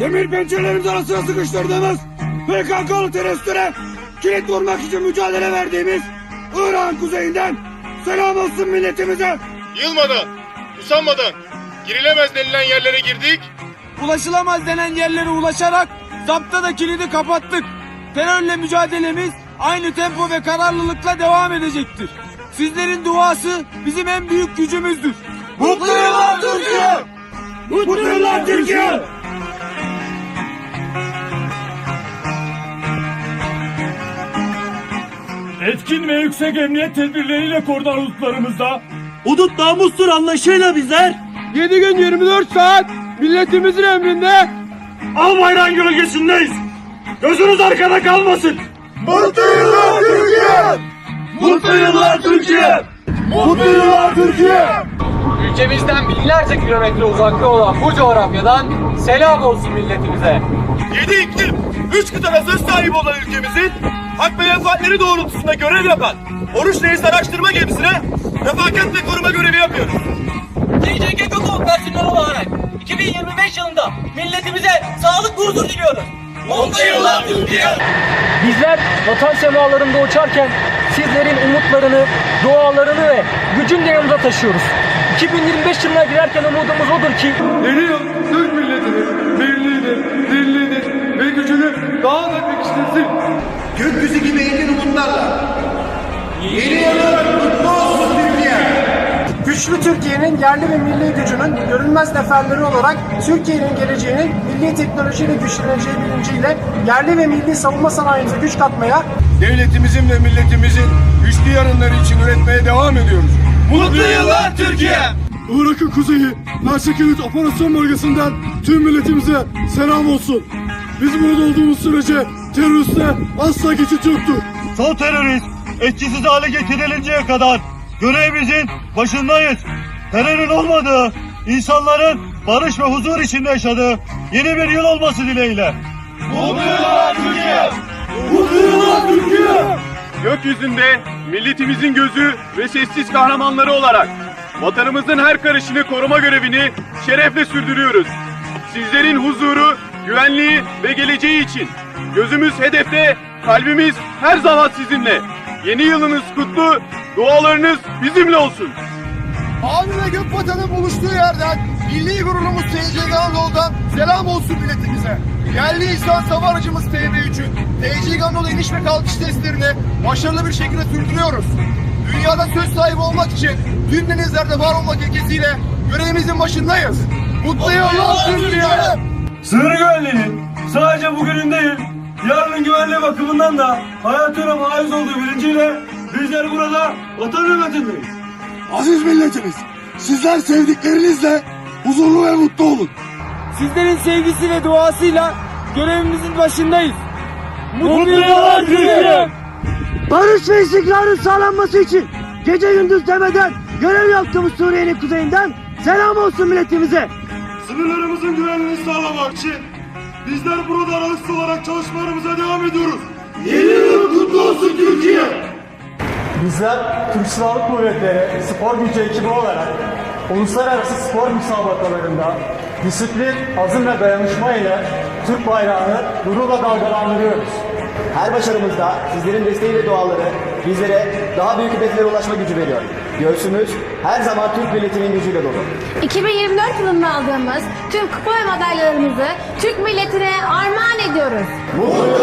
demir pençelerimiz arasına sıkıştırdığımız PKK'lı teröristlere kilit vurmak için mücadele verdiğimiz İran kuzeyinden selam olsun milletimize. Yılmadan, usanmadan, girilemez denilen yerlere girdik. Ulaşılamaz denen yerlere ulaşarak zapta da kilidi kapattık. Terörle mücadelemiz aynı tempo ve kararlılıkla devam edecektir. Sizlerin duası bizim en büyük gücümüzdür. Mutlu yıllar Türkiye! Mutlu yıllar Türkiye! Etkin ve yüksek emniyet tedbirleriyle korunan hudutlarımızda Hudut namustur anlayışıyla bizler 7 gün 24 saat milletimizin emrinde al bayrağın gölgesindeyiz. Gözünüz arkada kalmasın. Mutlu yıllar Türkiye! Mutlu yıllar Türkiye. Mutlu yıllar Türkiye! Ülkemizden binlerce kilometre uzakta olan bu coğrafyadan selam olsun milletimize. Üç kıtada söz sahibi olan ülkemizin hak ve menfaatleri doğrultusunda görev yapan Oruç Reis araştırma gemisine refakat ve koruma görevi yapıyoruz. TCG Gökü operasyonları olarak 2025 yılında milletimize sağlık ve huzur diliyoruz. Mutlu yıllar Türkiye! Bizler vatan semalarında uçarken sizlerin umutlarını, dualarını ve gücünü de yanımıza taşıyoruz. 2025 yılına girerken umudumuz odur ki Yeni yıl Türk milletinin ve gücünü pekiştirsin. Gökyüzü gibi engin umutlarla. Yeni yılın kutlu olsun Türkiye! Güçlü Türkiye'nin yerli ve milli gücünün görünmez neferleri olarak Türkiye'nin geleceğinin milli teknolojiyle güçleneceği bilinciyle yerli ve milli savunma sanayimize güç katmaya Devletimizin ve milletimizin güçlü yarınları için üretmeye devam ediyoruz. Mutlu yıllar Türkiye! Irak'ın kuzeyi Mersekilit operasyon bölgesinden tüm milletimize selam olsun. Biz burada olduğumuz sürece teröriste asla geçit yoktur. Son terörist etkisiz hale getirilinceye kadar görevimizin başındayız. Terörün olmadığı, insanların barış ve huzur içinde yaşadığı yeni bir yıl olması dileğiyle. Mutlu yıllar Türkiye! Mutlu yıllar Türkiye! Gökyüzünde milletimizin gözü ve sessiz kahramanları olarak vatanımızın her karışını koruma görevini şerefle sürdürüyoruz. Sizlerin huzuru, güvenliği ve geleceği için gözümüz hedefte, kalbimiz her zaman sizinle. Yeni yılınız kutlu, dualarınız bizimle olsun. Abi ve Gökbatan'ın buluştuğu yerden milli gururumuz TCG Anadolu'dan selam olsun milletimize. Yerli insan hava aracımız TB3'ün TCG Anadolu iniş ve kalkış testlerini başarılı bir şekilde sürdürüyoruz. Dünyada söz sahibi olmak için tüm denizlerde var olmak ilkesiyle görevimizin başındayız. Mutlu yıllar Türkiye! Sınır güvenliğinin sadece bugünün değil, yarının güvenliği bakımından da hayatına maiz olduğu bilinciyle bizler burada vatan hürmetindeyiz. Aziz milletimiz, sizler sevdiklerinizle huzurlu ve mutlu olun. Sizlerin sevgisi ve duasıyla görevimizin başındayız. Mutlu yıllar Türkiye! barış ve istikrarın sağlanması için gece gündüz demeden görev yaptığımız Suriye'nin kuzeyinden selam olsun milletimize. Sınırlarımızın güvenliğini sağlamak için bizler burada aralıksız olarak çalışmalarımıza devam ediyoruz. Yeni yıl kutlu olsun Türkiye! Bizler Türk Silahlı Kuvvetleri spor gücü ekibi olarak uluslararası spor müsabakalarında disiplin, azim ve dayanışma ile Türk bayrağını gururla dalgalandırıyoruz. Her başarımızda sizlerin desteği ve duaları bizlere daha büyük hedeflere ulaşma gücü veriyor. Göğsümüz her zaman Türk milletinin gücüyle dolu. 2024 yılında aldığımız tüm kupa ve madalyalarımızı Türk milletine armağan ediyoruz. Mutlu